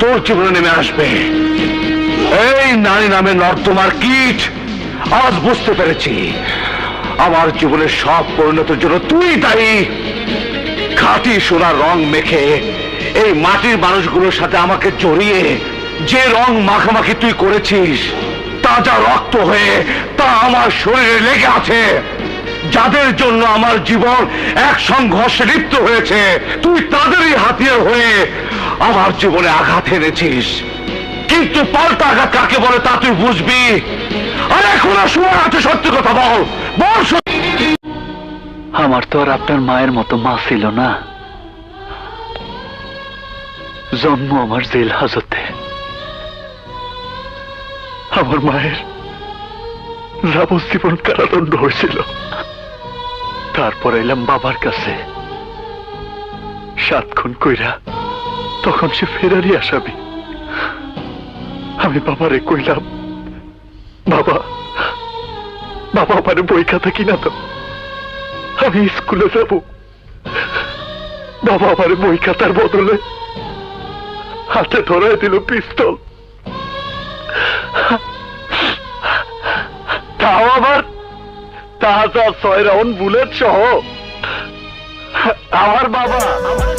তোর জীবনে নেমে আসবে। এই নারী নামে নর্দমার কীট। আজ বুঝতে পেরেছি, আমার জীবনের সব পরিণতির জন্য তুই দায়ী। খাঁটি সোনার রং মেখে এই মাটির মানুষগুলোর সাথে আমাকে জড়িয়ে যে রং মাখামাখি তুই করেছিস, তাজা রক্ত হয়ে তা আমার শরীরে লেগে আছে। যাদের জন্য আমার জীবন এক সংঘর্ষে লিপ্ত হয়েছে, তুই তাদেরই হাতিয়ার হয়ে আমার জীবনে আঘাত এনেছিস। কিন্তু পাল্টা আঘাত কাকে বলে তা তুই বুঝবি? আর এখন সময় আছে, সত্যি কথা বল। বল আমার তো আর আপনার মায়ের মতো মা ছিল না। জন্ম আমার জেল হাজতে। আমার মায়ের যাবজ্জীবন কারাদণ্ড হয়েছিল। তারপর এলাম বাবার কাছে। সাত খুন কইরা তখন সে ফেরারি আসামি। আমি বাবারে কইলাম, বাবা বাবা আমারে বই খাতা কিনা তো আমি স্কুলে যাব। বাবা আমার বই খাতার বদলে হাতে ধরায় দিল পিস্তল। তাও আবার তাজা ছয় রাউন্ড বুলেট সহ। আমার বাবা আমার